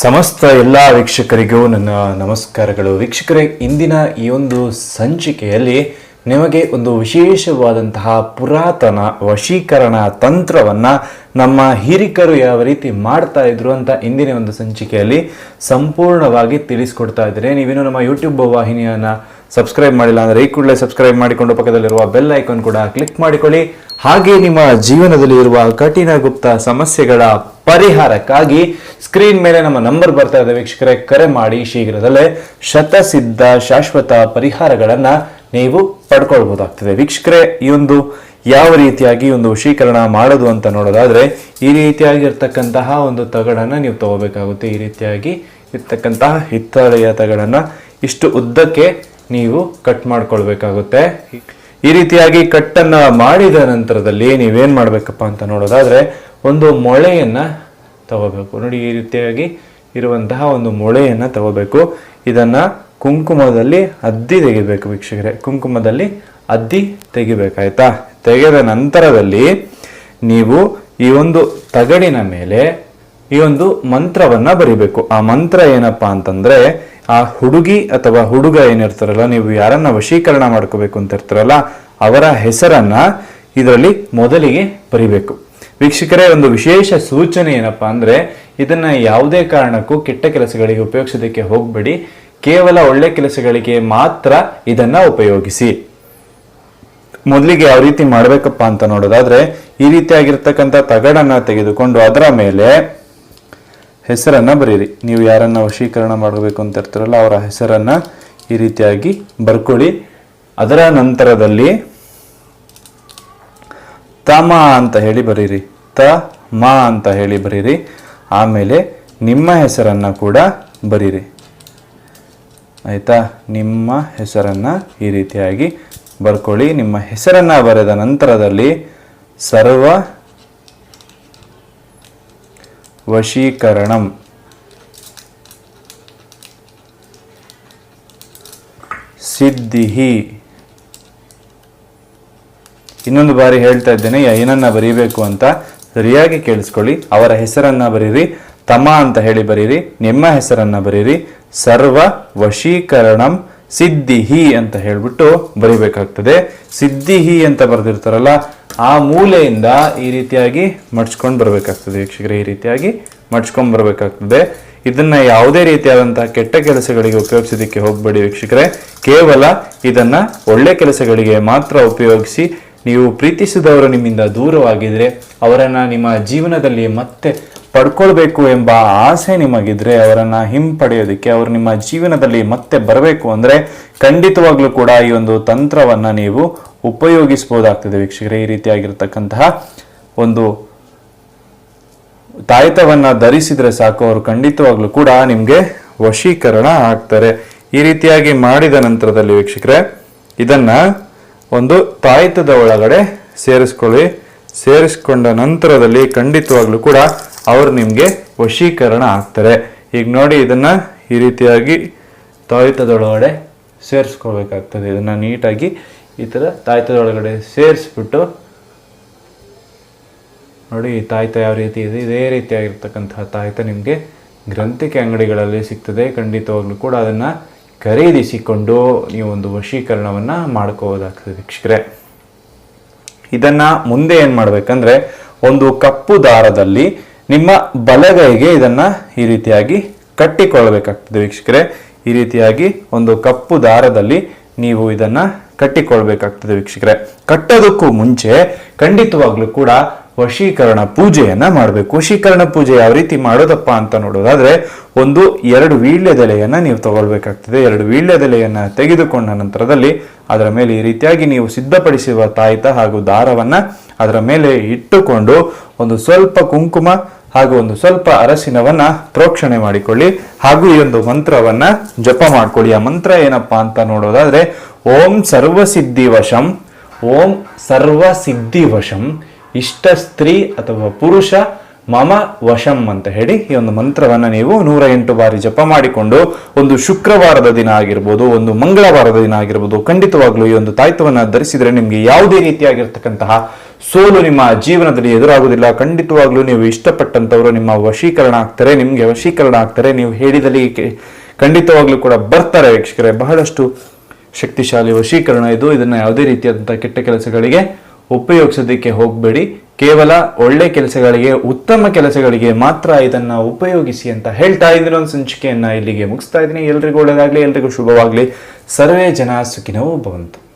ಸಮಸ್ತ ಎಲ್ಲ ವೀಕ್ಷಕರಿಗೂ ನನ್ನ ನಮಸ್ಕಾರಗಳು. ವೀಕ್ಷಕರೇ ಇಂದಿನ ಈ ಒಂದು ಸಂಚಿಕೆಯಲ್ಲಿ ನಿಮಗೆ ಒಂದು ವಿಶೇಷವಾದಂತಹ ಪುರಾತನ ವಶೀಕರಣ ತಂತ್ರವನ್ನು ನಮ್ಮ ಹಿರಿಕರು ಯಾವ ರೀತಿ ಮಾಡ್ತಾ ಇದ್ರು ಅಂತ ಇಂದಿನ ಒಂದು ಸಂಚಿಕೆಯಲ್ಲಿ ಸಂಪೂರ್ಣವಾಗಿ ತಿಳಿಸ್ಕೊಡ್ತಾ ಇದ್ದಾರೆ. ನೀವೇನು ನಮ್ಮ ಯೂಟ್ಯೂಬ್ ವಾಹಿನಿಯನ್ನು ಸಬ್ಸ್ಕ್ರೈಬ್ ಮಾಡಿಲ್ಲ ಅಂದರೆ ಈ ಕೂಡಲೇ ಸಬ್ಸ್ಕ್ರೈಬ್ ಮಾಡಿಕೊಂಡು ಪಕ್ಕದಲ್ಲಿರುವ ಬೆಲ್ ಐಕಾನ್ ಕೂಡ ಕ್ಲಿಕ್ ಮಾಡಿಕೊಳ್ಳಿ. ಹಾಗೆ ನಿಮ್ಮ ಜೀವನದಲ್ಲಿ ಇರುವ ಕಠಿಣ ಗುಪ್ತ ಸಮಸ್ಯೆಗಳ ಪರಿಹಾರಕ್ಕಾಗಿ ಸ್ಕ್ರೀನ್ ಮೇಲೆ ನಮ್ಮ ನಂಬರ್ ಬರ್ತಾ ಇದೆ. ವೀಕ್ಷಕರೇ, ಕರೆ ಮಾಡಿ ಶೀಘ್ರದಲ್ಲೇ ಶತಸಿದ್ಧ ಶಾಶ್ವತ ಪರಿಹಾರಗಳನ್ನ ನೀವು ಪಡ್ಕೊಳ್ಬಹುದಾಗ್ತದೆ ವೀಕ್ಷಕರೇ, ಈ ಒಂದು ಯಾವ ರೀತಿಯಾಗಿ ಒಂದು ವಶೀಕರಣ ಮಾಡೋದು ಅಂತ ನೋಡೋದಾದ್ರೆ, ಈ ರೀತಿಯಾಗಿರ್ತಕ್ಕಂತಹ ಒಂದು ತಗಡನ್ನ ನೀವು ತಗೋಬೇಕಾಗುತ್ತೆ. ಈ ರೀತಿಯಾಗಿ ಇರ್ತಕ್ಕಂತಹ ಹಿತ್ತಾಳೆಯ ತಗಡನ್ನ ಇಷ್ಟು ಉದ್ದಕ್ಕೆ ನೀವು ಕಟ್ ಮಾಡ್ಕೊಳ್ಬೇಕಾಗುತ್ತೆ. ಈ ರೀತಿಯಾಗಿ ಕಟ್ಟನ್ನ ಮಾಡಿದ ನಂತರದಲ್ಲಿ ನೀವೇನ್ ಮಾಡ್ಬೇಕಪ್ಪ ಅಂತ ನೋಡೋದಾದ್ರೆ, ಒಂದು ಮೊಳೆಯನ್ನ ತಗೋಬೇಕು. ನೋಡಿ, ಈ ರೀತಿಯಾಗಿ ಇರುವಂತಹ ಒಂದು ಮೊಳೆಯನ್ನ ತಗೋಬೇಕು. ಇದನ್ನ ಕುಂಕುಮದಲ್ಲಿ ಅದ್ದಿ ತೆಗಿಬೇಕು ವೀಕ್ಷಕರೇ. ಕುಂಕುಮದಲ್ಲಿ ಅದ್ದಿ ತೆಗಿಬೇಕಾಯ್ತಾ? ತೆಗೆದ ನಂತರದಲ್ಲಿ ನೀವು ಈ ಒಂದು ತಗಡಿನ ಮೇಲೆ ಈ ಒಂದು ಮಂತ್ರವನ್ನ ಬರಿಬೇಕು. ಆ ಮಂತ್ರ ಏನಪ್ಪಾ ಅಂತಂದ್ರೆ, ಆ ಹುಡುಗಿ ಅಥವಾ ಹುಡುಗ ಏನಿರ್ತಾರಲ್ಲ, ನೀವು ಯಾರನ್ನ ವಶೀಕರಣ ಮಾಡ್ಕೋಬೇಕು ಅಂತ ಇರ್ತಾರಲ್ಲ, ಅವರ ಹೆಸರನ್ನ ಇದರಲ್ಲಿ ಮೊದಲಿಗೆ ಬರಿಬೇಕು. ವೀಕ್ಷಕರೇ, ಒಂದು ವಿಶೇಷ ಸೂಚನೆ ಏನಪ್ಪಾ ಅಂದ್ರೆ, ಇದನ್ನ ಯಾವುದೇ ಕಾರಣಕ್ಕೂ ಕೆಟ್ಟ ಕೆಲಸಗಳಿಗೆ ಉಪಯೋಗಿಸೋದಕ್ಕೆ ಹೋಗ್ಬೇಡಿ. ಕೇವಲ ಒಳ್ಳೆ ಕೆಲಸಗಳಿಗೆ ಮಾತ್ರ ಇದನ್ನ ಉಪಯೋಗಿಸಿ. ಮೊದಲಿಗೆ ಯಾವ ರೀತಿ ಮಾಡಬೇಕಪ್ಪ ಅಂತ ನೋಡೋದಾದ್ರೆ, ಈ ರೀತಿಯಾಗಿರ್ತಕ್ಕಂಥ ತಗಡನ್ನ ತೆಗೆದುಕೊಂಡು ಅದರ ಮೇಲೆ ಹೆಸರನ್ನ ಬರೀರಿ. ನೀವು ಯಾರನ್ನ ವಶೀಕರಣ ಮಾಡಬೇಕು ಅಂತ ಇರ್ತಾರಲ್ಲ, ಅವರ ಹೆಸರನ್ನ ಈ ರೀತಿಯಾಗಿ ಬರ್ಕೊಳ್ಳಿ. ಅದರ ನಂತರದಲ್ಲಿ ತಮ ಅಂತ ಹೇಳಿ ಬರೀರಿ. ತ, ಮ ಅಂತ ಹೇಳಿ ಬರೀರಿ. ಆಮೇಲೆ ನಿಮ್ಮ ಹೆಸರನ್ನ ಕೂಡ ಬರೀರಿ. ಆಯ್ತಾ? ನಿಮ್ಮ ಹೆಸರನ್ನ ಈ ರೀತಿಯಾಗಿ ಬರ್ಕೊಳ್ಳಿ. ನಿಮ್ಮ ಹೆಸರನ್ನ ಬರೆದ ನಂತರದಲ್ಲಿ ಸರ್ವ ವಶೀಕರಣಂ. ಸಿದ್ಧಿಹಿ. ಇನ್ನೊಂದು ಬಾರಿ ಹೇಳ್ತಾ ಇದ್ದೇನೆ ಏನನ್ನ ಬರೀಬೇಕು ಅಂತ ಸರಿಯಾಗಿ ಕೇಳಿಸ್ಕೊಳ್ಳಿ. ಅವರ ಹೆಸರನ್ನ ಬರೀರಿ, ತಮ ಅಂತ ಹೇಳಿ ಬರೀರಿ, ನಿಮ್ಮ ಹೆಸರನ್ನ ಬರೀರಿ ಸರ್ವ ವಶೀಕರಣಂ ಸಿದ್ಧಿಹಿ ಅಂತ ಹೇಳಿಬಿಟ್ಟು ಬರಿಬೇಕಾಗ್ತದೆ. ಸಿದ್ಧಿಹಿ ಅಂತ ಬರೆದಿರ್ತಾರಲ್ಲ, ಆ ಮೂಲೆಯಿಂದ ಈ ರೀತಿಯಾಗಿ ಮಡ್ಚ್ಕೊಂಡು ಬರಬೇಕಾಗ್ತದೆ ವೀಕ್ಷಕರೇ, ಈ ರೀತಿಯಾಗಿ ಮಡ್ಚ್ಕೊಂಡ್ ಬರಬೇಕಾಗ್ತದೆ. ಇದನ್ನ ಯಾವುದೇ ರೀತಿಯಾದಂತಹ ಕೆಟ್ಟ ಕೆಲಸಗಳಿಗೆ ಉಪಯೋಗಿಸೋದಕ್ಕೆ ಹೋಗ್ಬೇಡಿ ವೀಕ್ಷಕರೇ. ಕೇವಲ ಇದನ್ನ ಒಳ್ಳೆ ಕೆಲಸಗಳಿಗೆ ಮಾತ್ರ ಉಪಯೋಗಿಸಿ, ನೀವು ಪ್ರೀತಿಸಿದವರು ನಿಮ್ಮಿಂದ ದೂರವಾಗಿದ್ರೆ ಅವರನ್ನ ನಿಮ್ಮ ಜೀವನದಲ್ಲಿ ಮತ್ತೆ ಪಡ್ಕೊಳ್ಬೇಕು ಎಂಬ ಆಸೆ ನಿಮಗಿದ್ರೆ ಅವರನ್ನ ಹಿಂಪಡೆಯೋದಕ್ಕೆ ಅವರು ನಿಮ್ಮ ಜೀವನದಲ್ಲಿ ಮತ್ತೆ ಬರಬೇಕು ಅಂದ್ರೆ ಖಂಡಿತವಾಗ್ಲೂ ಕೂಡ ಈ ಒಂದು ತಂತ್ರವನ್ನ ನೀವು ಉಪಯೋಗಿಸಬಹುದಾಗ್ತದೆ ವೀಕ್ಷಕರೇ. ಈ ರೀತಿಯಾಗಿರ್ತಕ್ಕಂತಹ ಒಂದು ತಾಯ್ತವನ್ನ ಧರಿಸಿದ್ರೆ ಸಾಕು, ಅವರು ಖಂಡಿತವಾಗ್ಲೂ ಕೂಡ ನಿಮ್ಗೆ ವಶೀಕರಣ ಆಗ್ತಾರೆ. ಈ ರೀತಿಯಾಗಿ ಮಾಡಿದ ನಂತರದಲ್ಲಿ ವೀಕ್ಷಕರೇ, ಇದನ್ನ ಒಂದು ತಾಯ್ತದ ಒಳಗಡೆ ಸೇರಿಸ್ಕೊಳ್ಳಿ. ಸೇರಿಸ್ಕೊಂಡ ನಂತರದಲ್ಲಿ ಖಂಡಿತವಾಗ್ಲೂ ಕೂಡ ಅವರು ನಿಮಗೆ ವಶೀಕರಣ ಆಗ್ತಾರೆ. ಈಗ ನೋಡಿ ಇದನ್ನ ಈ ರೀತಿಯಾಗಿ ತಾಯ್ತದೊಳಗಡೆ ಸೇರಿಸ್ಕೊಳ್ಬೇಕಾಗ್ತದೆ. ಇದನ್ನ ನೀಟಾಗಿ ಈ ಥರ ತಾಯ್ತದೊಳಗಡೆ ಸೇರಿಸ್ಬಿಟ್ಟು ನೋಡಿ ಈ ತಾಯ್ತ ಯಾವ ರೀತಿ ಇದೆ. ಇದೇ ರೀತಿಯಾಗಿರ್ತಕ್ಕಂತಹ ತಾಯ್ತ ನಿಮಗೆ ಗ್ರಂಥಿಕೆ ಅಂಗಡಿಗಳಲ್ಲಿ ಸಿಗ್ತದೆ. ಖಂಡಿತವಾಗ್ಲೂ ಕೂಡ ಅದನ್ನು ಖರೀದಿಸಿಕೊಂಡು ಒಂದು ವಶೀಕರಣವನ್ನು ಮಾಡ್ಕೋಬೋದಾಗ್ತದೆ ವೀಕ್ಷಕರೇ. ಇದನ್ನ ಮುಂದೆ ಏನು ಮಾಡ್ಬೇಕಂದ್ರೆ ಒಂದು ಕಪ್ಪು ದಾರದಲ್ಲಿ ನಿಮ್ಮ ಬಲಗೈಗೆ ಇದನ್ನ ಈ ರೀತಿಯಾಗಿ ಕಟ್ಟಿಕೊಳ್ಬೇಕಾಗ್ತದೆ ವೀಕ್ಷಕರೇ. ಈ ರೀತಿಯಾಗಿ ಒಂದು ಕಪ್ಪು ದಾರದಲ್ಲಿ ನೀವು ಇದನ್ನ ಕಟ್ಟಿಕೊಳ್ಬೇಕಾಗ್ತದೆ ವೀಕ್ಷಕರೇ. ಕಟ್ಟೋದಕ್ಕೂ ಮುಂಚೆ ಖಂಡಿತವಾಗ್ಲೂ ಕೂಡ ವಶೀಕರಣ ಪೂಜೆಯನ್ನ ಮಾಡಬೇಕು. ವಶೀಕರಣ ಪೂಜೆ ಯಾವ ರೀತಿ ಮಾಡೋದಪ್ಪ ಅಂತ ನೋಡೋದಾದ್ರೆ, ಒಂದು ಎರಡು ವೀಳ್ಯದೆಲೆಯನ್ನ ನೀವು ತಗೊಳ್ಬೇಕಾಗ್ತದೆ. ಎರಡು ವೀಳ್ಯದೆಲೆಯನ್ನ ತೆಗೆದುಕೊಂಡ ನಂತರದಲ್ಲಿ ಅದರ ಮೇಲೆ ಈ ರೀತಿಯಾಗಿ ನೀವು ಸಿದ್ಧಪಡಿಸಿರುವ ತಾಯಿತ ಹಾಗೂ ದಾರವನ್ನ ಅದರ ಮೇಲೆ ಇಟ್ಟುಕೊಂಡು ಒಂದು ಸ್ವಲ್ಪ ಕುಂಕುಮ ಹಾಗೂ ಒಂದು ಸ್ವಲ್ಪ ಅರಸಿನವನ್ನ ಪ್ರೋಕ್ಷಣೆ ಮಾಡಿಕೊಳ್ಳಿ ಹಾಗೂ ಈ ಒಂದು ಮಂತ್ರವನ್ನ ಜಪ ಮಾಡ್ಕೊಳ್ಳಿ. ಆ ಮಂತ್ರ ಏನಪ್ಪಾ ಅಂತ ನೋಡೋದಾದ್ರೆ, ಓಂ ಸರ್ವಸಿದ್ಧಿ ವಶಂ ಓಂ ಸರ್ವಸಿದ್ಧಿ ವಶಂ ಇಷ್ಟ ಸ್ತ್ರೀ ಅಥವಾ ಪುರುಷ ಮಮ ವಶಂ ಅಂತ ಹೇಳಿ ಈ ಒಂದು ಮಂತ್ರವನ್ನ ನೀವು ನೂರ ಎಂಟು ಬಾರಿ ಜಪ ಮಾಡಿಕೊಂಡು ಒಂದು ಶುಕ್ರವಾರದ ದಿನ ಆಗಿರ್ಬೋದು, ಒಂದು ಮಂಗಳವಾರದ ದಿನ ಆಗಿರ್ಬೋದು, ಖಂಡಿತವಾಗ್ಲೂ ಈ ಒಂದು ತಾಯ್ತವನ್ನ ಧರಿಸಿದ್ರೆ ನಿಮ್ಗೆ ಯಾವುದೇ ರೀತಿಯಾಗಿರ್ತಕ್ಕಂತಹ ಸೋಲು ನಿಮ್ಮ ಜೀವನದಲ್ಲಿ ಎದುರಾಗುವುದಿಲ್ಲ. ಖಂಡಿತವಾಗ್ಲೂ ನೀವು ಇಷ್ಟಪಟ್ಟಂತವರು ನಿಮ್ಮ ವಶೀಕರಣ ಆಗ್ತಾರೆ, ನಿಮಗೆ ವಶೀಕರಣ ಆಗ್ತಾರೆ. ನೀವು ಹೇಳಿದಲ್ಲಿ ಖಂಡಿತವಾಗ್ಲೂ ಕೂಡ ಬರ್ತಾರೆ ವೀಕ್ಷಕರೇ. ಬಹಳಷ್ಟು ಶಕ್ತಿಶಾಲಿ ವಶೀಕರಣ ಇದು. ಇದನ್ನ ಯಾವುದೇ ರೀತಿಯಾದಂತಹ ಕೆಟ್ಟ ಕೆಲಸಗಳಿಗೆ ಉಪಯೋಗಿಸೋದಕ್ಕೆ ಹೋಗಬೇಡಿ. ಕೇವಲ ಒಳ್ಳೆ ಕೆಲಸಗಳಿಗೆ, ಉತ್ತಮ ಕೆಲಸಗಳಿಗೆ ಮಾತ್ರ ಇದನ್ನ ಉಪಯೋಗಿಸಿ ಅಂತ ಹೇಳ್ತಾ ಒಂದು ಸಂಚಿಕೆಯನ್ನ ಇಲ್ಲಿಗೆ ಮುಗಿಸ್ತಾ ಇದ್ದೀನಿ. ಎಲ್ರಿಗೂ ಒಳ್ಳೆಯದಾಗ್ಲಿ ಎಲ್ರಿಗೂ ಶುಭವಾಗ್ಲಿ. ಸರ್ವೇ ಜನ ಸುಖಿನವೂ ಭವಂತು.